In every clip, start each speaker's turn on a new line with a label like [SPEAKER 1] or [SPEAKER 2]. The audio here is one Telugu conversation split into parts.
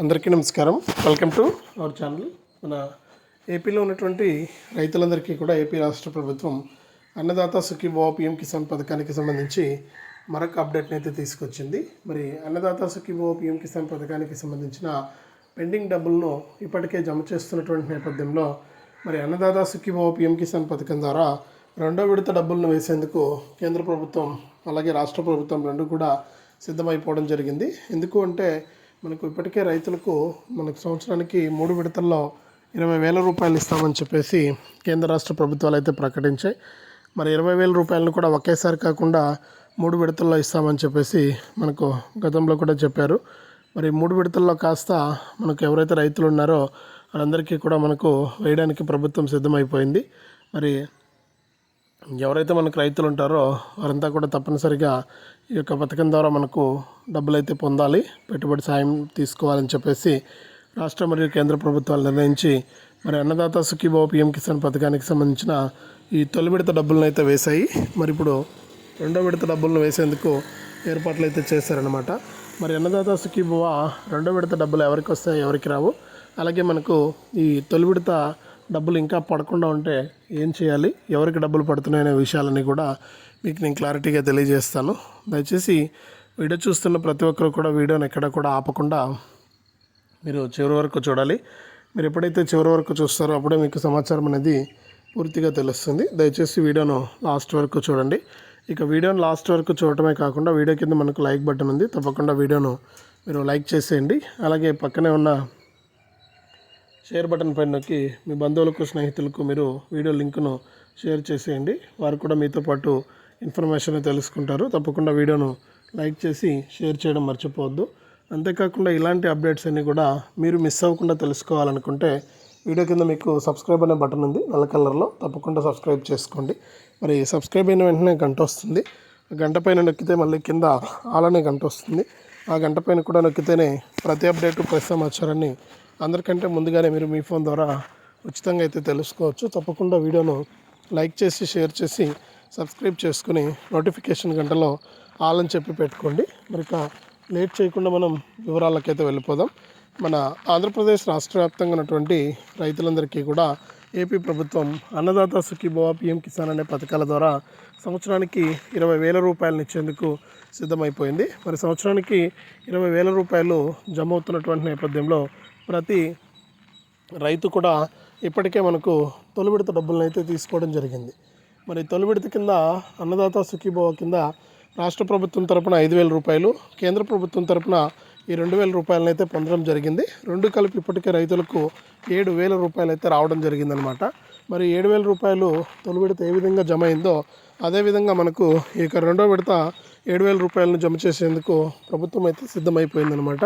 [SPEAKER 1] అందరికీ నమస్కారం. వెల్కమ్ టు అవర్ ఛానల్ మన ఏపీలో ఉన్నటువంటి రైతులందరికీ కూడా ఏపీ రాష్ట్ర ప్రభుత్వం అన్నదాత సుఖీభవ పిఎం కిసాన్ పథకానికి సంబంధించి మరొక అప్డేట్ని అయితే తీసుకొచ్చింది. మరి అన్నదాత సుఖీభవ పిఎం కిసాన్ పథకానికి సంబంధించిన పెండింగ్ డబ్బులను ఇప్పటికే జమ చేస్తున్నటువంటి నేపథ్యంలో మరి అన్నదాత సుఖీభవ పిఎం కిసాన్ పథకం ద్వారా రెండో విడత డబ్బులను వేసేందుకు కేంద్ర ప్రభుత్వం అలాగే రాష్ట్ర ప్రభుత్వం రెండు కూడా సిద్ధమైపోవడం జరిగింది. ఎందుకు అంటే మనకు ఇప్పటికే రైతులకు మనకు సంవత్సరానికి మూడు విడతల్లో ఇరవై వేల రూపాయలు ఇస్తామని చెప్పేసి కేంద్ర రాష్ట్ర ప్రభుత్వాలు అయితే ప్రకటించాయి. మరి ఇరవై వేల రూపాయలను కూడా ఒకేసారి కాకుండా మూడు విడతల్లో ఇస్తామని చెప్పేసి మనకు గతంలో కూడా చెప్పారు. మరి మూడు విడతల్లో కాస్త మనకు ఎవరైతే రైతులు ఉన్నారో వాళ్ళందరికీ కూడా మనకు వేయడానికి ప్రభుత్వం సిద్ధమైపోయింది. మరి ఎవరైతే మనకు రైతులు ఉంటారో వారంతా కూడా తప్పనిసరిగా ఈ యొక్క పథకం ద్వారా మనకు డబ్బులు అయితే పొందాలి పెట్టుబడి సాయం తీసుకోవాలని చెప్పేసి రాష్ట్ర మరియు కేంద్ర ప్రభుత్వాలు నిర్ణయించి మరి అన్నదాత సుఖీభావ పిఎం కిసాన్ పథకానికి సంబంధించిన ఈ తొలి విడత డబ్బులను అయితే వేశాయి. మరి ఇప్పుడు రెండో విడత డబ్బులను వేసేందుకు ఏర్పాట్లు అయితే చేశారనమాట మరి అన్నదాత సుఖీభవ రెండో విడత డబ్బులు ఎవరికి వస్తాయి ఎవరికి రావు. అలాగే మనకు ఈ తొలి విడత డబ్బులు ఇంకా పడకుండా ఉంటే ఏం చేయాలి? ఎవరికి డబ్బులు పడుతున్నాయనే విషయాలని కూడా మీకు నేను క్లారిటీగా తెలియజేస్తాను. దయచేసి వీడియో చూస్తున్న ప్రతి ఒక్కరు కూడా వీడియోని ఎక్కడ కూడా ఆపకుండా మీరు చివరి వరకు చూడాలి. మీరు ఎప్పుడైతే చివరి వరకు చూస్తారో అప్పుడే మీకు సమాచారం అనేది పూర్తిగా తెలుస్తుంది. దయచేసి వీడియోను లాస్ట్ వరకు చూడండి. ఇక వీడియోను లాస్ట్ వరకు చూడటమే కాకుండా వీడియో కింద మనకు లైక్ బటన్ ఉంది. తప్పకుండా వీడియోను మీరు లైక్ చేసేయండి. అలాగే పక్కనే ఉన్న షేర్ బటన్ పైన నొక్కి మీ బంధువులకు స్నేహితులకు మీరు వీడియో లింక్ను షేర్ చేసేయండి. వారు కూడా మీతో పాటు ఇన్ఫర్మేషన్ తెలుసుకుంటారు. తప్పకుండా వీడియోను లైక్ చేసి షేర్ చేయడం మర్చిపోవద్దు. అంతేకాకుండా ఇలాంటి అప్డేట్స్ అన్నీ కూడా మీరు మిస్ అవ్వకుండా తెలుసుకోవాలనుకుంటే వీడియో కింద మీకు సబ్స్క్రైబ్ అనే బటన్ ఉంది. నల్ల కలర్లో తప్పకుండా సబ్స్క్రైబ్ చేసుకోండి. మరి సబ్స్క్రైబ్ అయిన వెంటనే గంట వస్తుంది. ఆ గంట పైన నొక్కితే మళ్ళీ కింద ఆలనే గంట వస్తుంది. ఆ గంట పైన కూడా నొక్కితేనే ప్రతి అప్డేటు ప్రతి సమాచారాన్ని అందరికంటే ముందుగానే మీరు మీ ఫోన్ ద్వారా ఉచితంగా అయితే తెలుసుకోవచ్చు. తప్పకుండా వీడియోను లైక్ చేసి షేర్ చేసి సబ్స్క్రైబ్ చేసుకుని నోటిఫికేషన్ గంటలో ఆల్ అని చెప్పి పెట్టుకోండి. మరి ఇక లేట్ చేయకుండా మనం వివరాలకైతే వెళ్ళిపోదాం. మన ఆంధ్రప్రదేశ్ రాష్ట్ర వ్యాప్తంగా ఉన్నటువంటి రైతులందరికీ కూడా ఏపీ ప్రభుత్వం అన్నదాత సుఖీభవ పిఎం కిసాన్ అనే పథకాల ద్వారా సంవత్సరానికి ఇరవై వేల రూపాయలను ఇచ్చేందుకు సిద్ధమైపోయింది. మరి సంవత్సరానికి ఇరవై వేల రూపాయలు జమ అవుతున్నటువంటి నేపథ్యంలో ప్రతి రైతు కూడా ఇప్పటికే మనకు తొలి విడత డబ్బులను అయితే తీసుకోవడం జరిగింది. మరి తొలి విడత కింద అన్నదాత సుఖీభవ కింద రాష్ట్ర ప్రభుత్వం తరపున ఐదు వేల రూపాయలు కేంద్ర ప్రభుత్వం తరపున ఈ రెండు వేల రూపాయలను అయితే పొందడం జరిగింది. రెండు కలిపి ఇప్పటికే రైతులకు ఏడు వేల రూపాయలు అయితే రావడం జరిగిందనమాట. మరి ఏడు వేల రూపాయలు తొలి విడత ఏ విధంగా జమ అయిందో అదేవిధంగా మనకు ఈ యొక్క రెండో విడత ఏడు వేల రూపాయలను జమ చేసేందుకు ప్రభుత్వం అయితే సిద్ధమైపోయిందనమాట.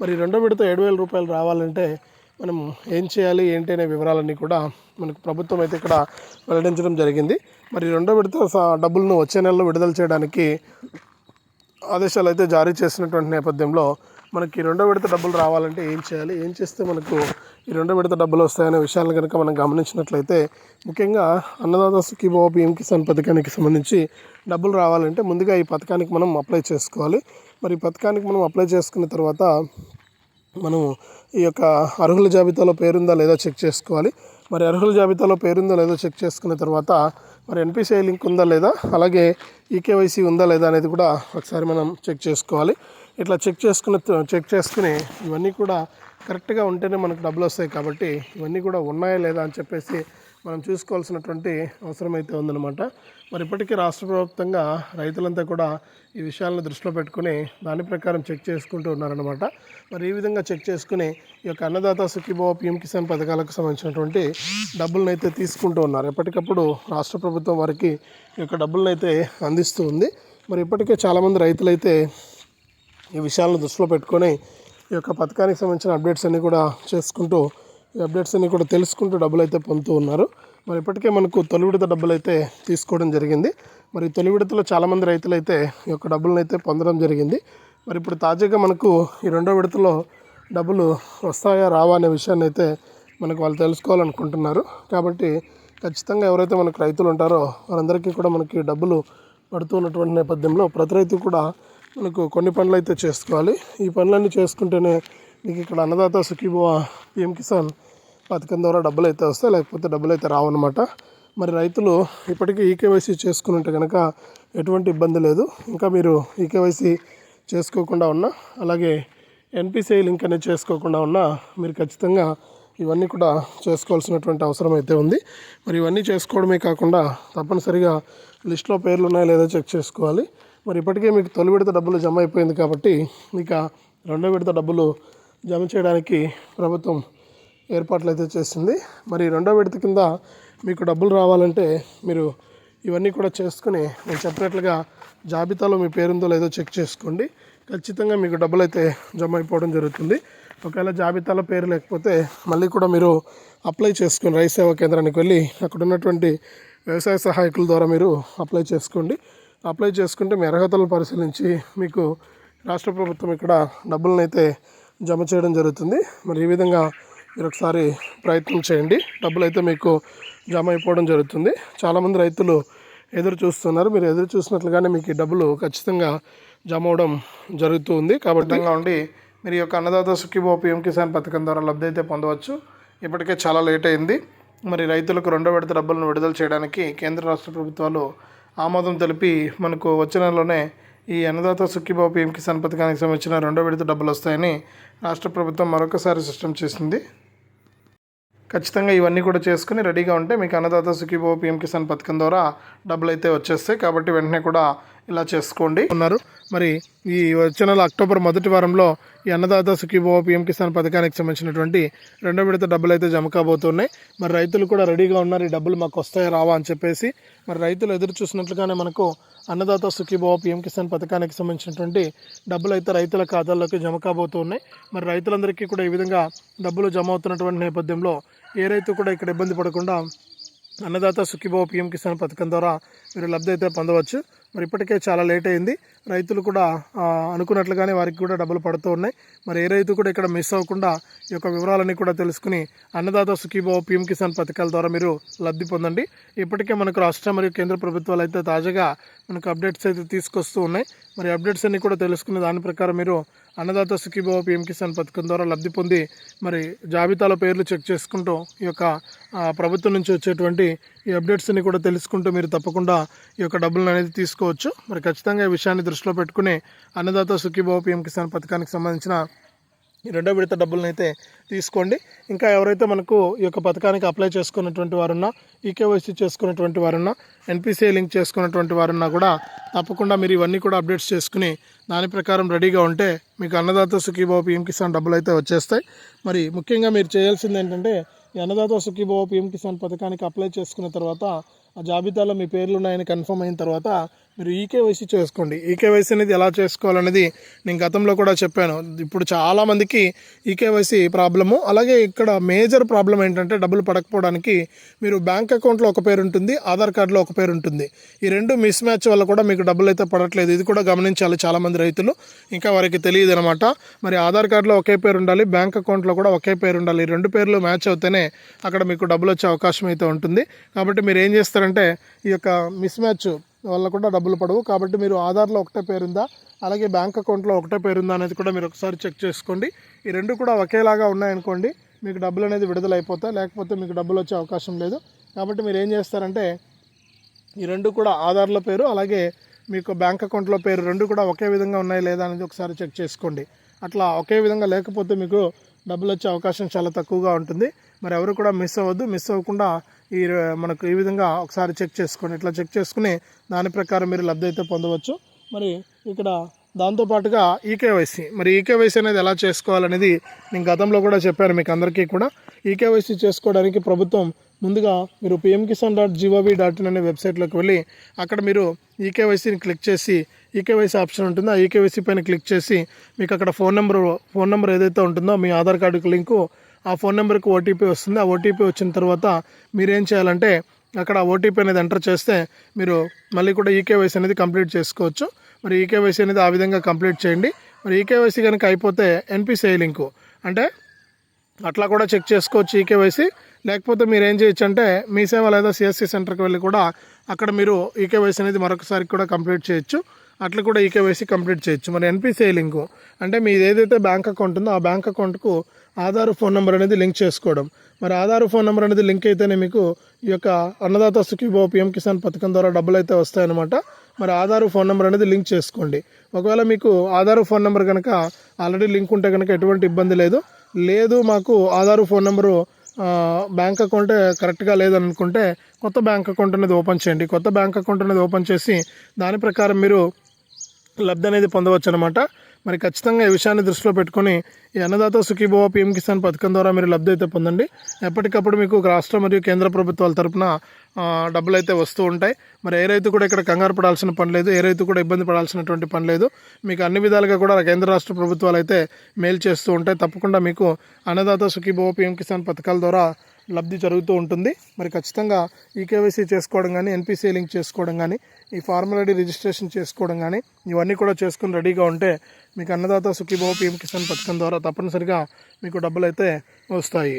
[SPEAKER 1] మరి రెండో విడత ఏడు వేల రూపాయలు రావాలంటే మనం ఏం చేయాలి ఏంటి అనే వివరాలన్నీ కూడా మనకు ప్రభుత్వం అయితే ఇక్కడ వెల్లడించడం జరిగింది. మరి రెండో విడత డబ్బులను వచ్చే నెలలో విడుదల చేయడానికి ఆదేశాలు అయితే జారీ చేసినటువంటి నేపథ్యంలో మనకి రెండో విడత డబ్బులు రావాలంటే ఏం చేయాలి? ఏం చేస్తే మనకు ఈ రెండో విడత డబ్బులు వస్తాయనే విషయాలను కనుక మనం గమనించినట్లయితే ముఖ్యంగా అన్నదాత సుఖీభావ పిఎం కిసాన్ పథకానికి సంబంధించి డబ్బులు రావాలంటే ముందుగా ఈ పథకానికి మనం అప్లై చేసుకోవాలి. మరి ఈ పథకానికి మనం అప్లై చేసుకున్న తర్వాత మనం ఈ యొక్క అర్హుల జాబితాలో పేరుందా లేదా చెక్ చేసుకోవాలి. మరి అర్హుల జాబితాలో పేరుందా లేదో చెక్ చేసుకున్న తర్వాత మరి ఎన్పిసిఐ లింక్ ఉందా లేదా అలాగే ఈకేవైసీ ఉందా లేదా అనేది కూడా ఒకసారి మనం చెక్ చేసుకోవాలి. ఇట్లా చెక్ చేసుకున్న చెక్ చేసుకుని ఇవన్నీ కూడా కరెక్ట్గా ఉంటేనే మనకు డబ్బులు వస్తాయి కాబట్టి ఇవన్నీ కూడా ఉన్నాయా లేదా అని చెప్పేసి మనం చూసుకోవాల్సినటువంటి అవసరం అయితే ఉందన్నమాట. మరి ఇప్పటికీ రాష్ట్ర ప్రభుత్వంగా రైతులంతా కూడా ఈ విషయాలను దృష్టిలో పెట్టుకుని దాని ప్రకారం చెక్ చేసుకుంటూ ఉన్నారనమాట మరి ఈ విధంగా చెక్ చేసుకుని ఈ యొక్క అన్నదాత సుఖీభావ పిఎం కిసాన్ పథకాలకు సంబంధించినటువంటి డబ్బులను అయితే తీసుకుంటూ ఉన్నారు. ఎప్పటికప్పుడు రాష్ట్ర ప్రభుత్వం వారికి ఈ యొక్క డబ్బులను అయితే అందిస్తూ ఉంది. మరి ఇప్పటికే చాలామంది రైతులైతే ఈ విషయాలను దృష్టిలో పెట్టుకొని ఈ యొక్క పథకానికి సంబంధించిన అప్డేట్స్ అన్నీ కూడా చేసుకుంటూ ఈ అప్డేట్స్ అన్నీ కూడా తెలుసుకుంటూ డబ్బులు అయితే పొందుతూ ఉన్నారు. మరి ఇప్పటికే మనకు తొలి విడత డబ్బులు అయితే తీసుకోవడం జరిగింది. మరి తొలి విడతలో చాలామంది రైతులు అయితే ఈ యొక్క డబ్బులను అయితే పొందడం జరిగింది. మరి ఇప్పుడు తాజాగా మనకు ఈ రెండో విడతలో డబ్బులు వస్తాయా రావా అనే విషయాన్ని అయితే మనకు వాళ్ళు తెలుసుకోవాలనుకుంటున్నారు. కాబట్టి ఖచ్చితంగా ఎవరైతే మనకు రైతులు ఉంటారో వారందరికీ కూడా మనకి డబ్బులు పడుతూ ఉన్నటువంటి నేపథ్యంలో ప్రతి రైతు కూడా మనకు కొన్ని పనులు అయితే చేసుకోవాలి. ఈ పనులన్నీ చేసుకుంటేనే మీకు ఇక్కడ అన్నదాత సుఖీభవ పిఎం కిసాన్ పథకం ద్వారా డబ్బులు అయితే వస్తాయి. లేకపోతే డబ్బులు అయితే రావన్నమాట మరి రైతులు ఇప్పటికీ ఈకేవైసీ చేసుకుని ఉంటే కనుక ఎటువంటి ఇబ్బంది లేదు. ఇంకా మీరు ఈకేవైసీ చేసుకోకుండా ఉన్నా అలాగే ఎన్పిసిఐ లింక్ అనేది చేసుకోకుండా ఉన్నా మీరు ఖచ్చితంగా ఇవన్నీ కూడా చేసుకోవాల్సినటువంటి అవసరం అయితే ఉంది. మరి ఇవన్నీ చేసుకోవడమే కాకుండా తప్పనిసరిగా లిస్ట్లో పేర్లు ఉన్నాయో లేదో చెక్ చేసుకోవాలి. మరి ఇప్పటికే మీకు తొలి విడత డబ్బులు జమ అయిపోయింది కాబట్టి ఇక రెండో విడత డబ్బులు జమ చేయడానికి ప్రభుత్వం ఏర్పాట్లు అయితే చేసింది మరి రెండో విడత కింద మీకు డబ్బులు రావాలంటే మీరు ఇవన్నీ కూడా చేసుకుని నేను చెప్పినట్లుగా జాబితాలో మీ పేరుందో లేదో చెక్ చేసుకోండి. ఖచ్చితంగా మీకు డబ్బులు అయితే జమ అయిపోవడం జరుగుతుంది. ఒకవేళ జాబితాలో పేరు లేకపోతే మళ్ళీ కూడా మీరు అప్లై చేసుకుని రైతు సేవా కేంద్రానికి వెళ్ళి అక్కడ ఉన్నటువంటి వ్యవసాయ సహాయకుల ద్వారా మీరు అప్లై చేసుకోండి. అప్లై చేసుకుంటే మీ అర్హతలను పరిశీలించి మీకు రాష్ట్ర ప్రభుత్వం ఇక్కడ డబ్బులను అయితే జమ చేయడం జరుగుతుంది. మరి ఈ విధంగా మీరు ఒకసారి ప్రయత్నం చేయండి. డబ్బులు అయితే మీకు జమ అయిపోవడం జరుగుతుంది. చాలామంది రైతులు ఎదురు చూస్తున్నారు. మీరు ఎదురు చూసినట్లుగానే మీకు ఈ డబ్బులు ఖచ్చితంగా జమ అవడం జరుగుతుంది. కాబట్టి ఉండి మీరు ఈ యొక్క అన్నదాత సుఖీభో పిఎం కిసాన్ పథకం ద్వారా లబ్ధి అయితే పొందవచ్చు. ఇప్పటికే చాలా లేట్ అయింది. మరి రైతులకు రెండో విడత డబ్బులను విడుదల చేయడానికి కేంద్ర రాష్ట్ర ప్రభుత్వాలు ఆమోదం తెలిపి మనకు వచ్చే నెలలోనే ఈ అన్నదాత సుఖీభావ పిఎం కిసాన్ పథకానికి సంబంధించిన రెండో విడత డబ్బులు వస్తాయని రాష్ట్ర ప్రభుత్వం మరొకసారి సిస్టమ్ చేసింది. ఖచ్చితంగా ఇవన్నీ కూడా చేసుకుని రెడీగా ఉంటే మీకు అన్నదాత సుఖీబాబు పిఎం కిసాన్ పథకం ద్వారా డబ్బులు అయితే వచ్చేస్తాయి. కాబట్టి వెంటనే కూడా ఇలా చేసుకోండి. ఉన్నారు. మరి ఈ వచ్చే నెల అక్టోబర్ మొదటి వారంలో ఈ అన్నదాత సుఖీభావ పిఎం కిసాన్ పథకానికి సంబంధించినటువంటి రెండో విడత డబ్బులు అయితే జమ కాబోతున్నాయి. మరి రైతులు కూడా రెడీగా ఉన్నారు. ఈ డబ్బులు మాకు వస్తాయా రావా అని చెప్పేసి మరి రైతులు ఎదురు చూసినట్లుగానే మనకు అన్నదాత సుఖీభావ పిఎం కిసాన్ పథకానికి సంబంధించినటువంటి డబ్బులు అయితే రైతుల ఖాతాల్లోకి జమ కాబోతున్నాయి. మరి రైతులందరికీ కూడా ఈ విధంగా డబ్బులు జమ అవుతున్నటువంటి నేపథ్యంలో ఏ రైతు కూడా ఇక్కడ ఇబ్బంది పడకుండా అన్నదాత సుఖీభావ పిఎం కిసాన్ పథకం ద్వారా మీరు లబ్ధి అయితే పొందవచ్చు. మరి ఇప్పటికే చాలా లేట్ అయింది. రైతులు కూడా అనుకున్నట్లుగానే వారికి కూడా డబ్బులు పడుతూ ఉన్నాయి. మరి ఏ రైతు కూడా ఇక్కడ మిస్ అవ్వకుండా ఈ యొక్క వివరాలన్నీ కూడా తెలుసుకుని అన్నదాత సుఖీభావ పీఎం కిసాన్ పథకాల ద్వారా మీరు లబ్ధి పొందండి. ఇప్పటికే మనకు రాష్ట్ర మరియు కేంద్ర ప్రభుత్వాలు అయితే తాజాగా మనకు అప్డేట్స్ అయితే తీసుకొస్తూ ఉన్నాయి. మరి అప్డేట్స్ అన్నీ కూడా తెలుసుకునే దాని ప్రకారం మీరు అన్నదాత సుఖీభవ పిఎం కిసాన్ పథకం ద్వారా లబ్ధి పొంది మరి జాబితాలో పేర్లు చెక్ చేసుకుంటూ ఈ యొక్క ప్రభుత్వం నుంచి వచ్చేటువంటి ఈ అప్డేట్స్ని కూడా తెలుసుకుంటూ మీరు తప్పకుండా ఈ యొక్క డబ్బులను అనేది తీసుకోవచ్చు. మరి ఖచ్చితంగా ఈ విషయాన్ని దృష్టిలో పెట్టుకుని అన్నదాత సుఖీభవ పిఎం కిసాన్ పథకానికి సంబంధించిన రెండో విడత డబ్బులను అయితే తీసుకోండి. ఇంకా ఎవరైతే మనకు ఈ యొక్క పథకానికి అప్లై చేసుకున్నటువంటి వారున్నా ఈకేవైసీ చేసుకున్నటువంటి వారున్నా ఎన్పిసిఐ లింక్ చేసుకున్నటువంటి వారున్నా కూడా తప్పకుండా మీరు ఇవన్నీ కూడా అప్డేట్స్ చేసుకుని దాని ప్రకారం రెడీగా ఉంటే మీకు అన్నదాత సుఖీభావ పిఎం కిసాన్ డబ్బులు అయితే వచ్చేస్తాయి. మరి ముఖ్యంగా మీరు చేయాల్సింది ఏంటంటే ఈ అన్నదాత సుఖీభావ పిఎం కిసాన్ పథకానికి అప్లై చేసుకున్న తర్వాత ఆ జాబితాలో మీ పేర్లు ఉన్నాయని కన్ఫర్మ్ అయిన తర్వాత మీరు ఈకేవైసీ చేసుకోండి. ఈకేవైసీ అనేది ఎలా చేసుకోవాలనేది నేను గతంలో కూడా చెప్పాను. ఇప్పుడు చాలామందికి ఈకేవైసీ ప్రాబ్లము. అలాగే ఇక్కడ మేజర్ ప్రాబ్లం ఏంటంటే డబ్బులు పడకపోవడానికి మీరు బ్యాంక్ అకౌంట్లో ఒక పేరు ఉంటుంది ఆధార్ కార్డులో ఒక పేరు ఉంటుంది. ఈ రెండు మిస్ మ్యాచ్ వల్ల కూడా మీకు డబ్బులు అయితే పడట్లేదు. ఇది కూడా గమనించాలి చాలామంది రైతులు. ఇంకా వారికి తెలియదు అనమాట మరి ఆధార్ కార్డులో ఒకే పేరు ఉండాలి బ్యాంక్ అకౌంట్లో కూడా ఒకే పేరు ఉండాలి. ఈ రెండు పేర్లు మ్యాచ్ అవుతేనే అక్కడ మీకు డబ్బులు వచ్చే అవకాశం అయితే ఉంటుంది. కాబట్టి మీరు ఏం చేస్తారంటే ఈ యొక్క మిస్ మ్యాచ్ వల్ల కూడా డబ్బులు పడవు. కాబట్టి మీరు ఆధార్లో ఒకటే పేరుందా అలాగే బ్యాంక్ అకౌంట్లో ఒకటే పేరుందా అనేది కూడా మీరు ఒకసారి చెక్ చేసుకోండి. ఈ రెండు కూడా ఒకేలాగా ఉన్నాయనుకోండి మీకు డబ్బులు అనేది విడుదల అయిపోతాయి లేకపోతే మీకు డబ్బులు వచ్చే అవకాశం లేదు. కాబట్టి మీరు ఏం చేస్తారంటే ఈ రెండు కూడా ఆధార్ల పేరు అలాగే మీకు బ్యాంక్ అకౌంట్లో పేరు రెండు కూడా ఒకే విధంగా ఉన్నాయి లేదా అనేది ఒకసారి చెక్ చేసుకోండి. అట్లా ఒకే విధంగా లేకపోతే మీకు డబ్బులు వచ్చే అవకాశం చాలా తక్కువగా ఉంటుంది. మరి ఎవరు కూడా మిస్ అవ్వద్దు. మిస్ అవ్వకుండా ఈ మనకు ఈ విధంగా ఒకసారి చెక్ చేసుకోండి ఇట్లా చెక్ చేసుకుని దాని ప్రకారం మీరు లబ్ధి అయితే పొందవచ్చు. మరి ఇక్కడ దాంతోపాటుగా ఈకేవైసీ మరి ఈకేవైసీ అనేది ఎలా చేసుకోవాలనేది నేను గతంలో కూడా చెప్పాను మీకు అందరికీ కూడా ఈకేవైసీ చేసుకోవడానికి ప్రభుత్వం ముందుగా మీరు PM Kisan dot GOV dot in అనే వెబ్సైట్లోకి వెళ్ళి అక్కడ మీరు ఈకేవైసీని క్లిక్ చేసి ఈకేవైసీ ఆప్షన్ ఉంటుందో? ఆ ఈకేవైసీ పైన క్లిక్ చేసి మీకు అక్కడ ఫోన్ నెంబర్ ఫోన్ నెంబర్ ఏదైతే ఉంటుందో మీ ఆధార్ కార్డుకి లింకు ఆ ఫోన్ నెంబర్కి ఓటీపీ వస్తుంది. ఆ ఓటీపీ వచ్చిన తర్వాత మీరేం చేయాలంటే అక్కడ ఓటీపీ అనేది ఎంటర్ చేస్తే మీరు మళ్ళీ కూడా ఈకేవైసీ అనేది కంప్లీట్ చేసుకోవచ్చు. మరి ఈకేవైసీ అనేది ఆ విధంగా కంప్లీట్ చేయండి. మరి ఈకేవైసీ కనుక అయిపోతే ఎన్పిసిఐ లింకు అంటే అట్లా కూడా చెక్ చేసుకోవచ్చు ఈకేవైసీ లేకపోతే మీరు ఏం చేయొచ్చు అంటే మీ సేవ లేదా సిఎస్సి సెంటర్కి వెళ్ళి కూడా అక్కడ మీరు ఈకేవైసీ అనేది మరొకసారి కూడా కంప్లీట్ చేయొచ్చు. అట్లా కూడా ఈకేవైసీ కంప్లీట్ చేయొచ్చు. మరి ఎన్పిసిఐ లింకు. అంటే మీది ఏదైతే బ్యాంక్ అకౌంట్ ఉందో ఆ బ్యాంక్ అకౌంట్కు ఆధార్ ఫోన్ నెంబర్ అనేది లింక్ చేసుకోవడం. మరి ఆధార్ ఫోన్ నెంబర్ అనేది లింక్ అయితేనే మీకు ఈ యొక్క అన్నదాత సుఖీభో పిఎం కిసాన్ పథకం ద్వారా డబ్బులు అయితే వస్తాయన్నమాట. మరి ఆధార్ ఫోన్ నెంబర్ అనేది లింక్ చేసుకోండి. ఒకవేళ మీకు ఆధార్ ఫోన్ నెంబర్ కనుక ఆల్రెడీ లింక్ ఉంటే కనుక ఎటువంటి ఇబ్బంది లేదు. లేదు మాకు Aadhaar phone number bank account కరెక్ట్గా లేదనుకుంటే కొత్త బ్యాంక్ అకౌంట్ అనేది ఓపెన్ చేయండి. కొత్త బ్యాంక్ అకౌంట్ అనేది ఓపెన్ చేసి దాని ప్రకారం మీరు లబ్ధి అనేది పొందవచ్చు అనమాట మరి ఖచ్చితంగా ఈ విషయాన్ని దృష్టిలో పెట్టుకొని ఈ అన్నదాత సుఖీభవ పిఎం కిసాన్ పథకం ద్వారా మీరు లబ్ధి అయితే పొందండి. ఎప్పటికప్పుడు మీకు రాష్ట్ర మరియు కేంద్ర ప్రభుత్వాల తరపున డబ్బులు అయితే వస్తూ ఉంటాయి. మరి ఏ రైతు కూడా ఇక్కడ కంగారు పడాల్సిన పని లేదు. ఏ రైతు కూడా ఇబ్బంది పడాల్సినటువంటి పని లేదు. మీకు అన్ని విధాలుగా కూడా కేంద్ర రాష్ట్ర ప్రభుత్వాలు అయితే మేలు చేస్తూ ఉంటాయి. తప్పకుండా మీకు అన్నదాత సుఖీభవ పీఎం కిసాన్ పథకాల ద్వారా లబ్ధి జరుగుతూ ఉంటుంది. మరి ఖచ్చితంగా ఈకేవైసీ చేసుకోవడం కానీ ఎన్పిసి లింక్ చేసుకోవడం కానీ ఈ ఫార్మల్ ఐడి రిజిస్ట్రేషన్ చేసుకోవడం కానీ ఇవన్నీ కూడా చేసుకుని రెడీగా ఉంటే మీకు అన్నదాత సుఖీభావ పిఎం కిసాన్ పథకం ద్వారా తప్పనిసరిగా మీకు డబ్బులు అయితే వస్తాయి.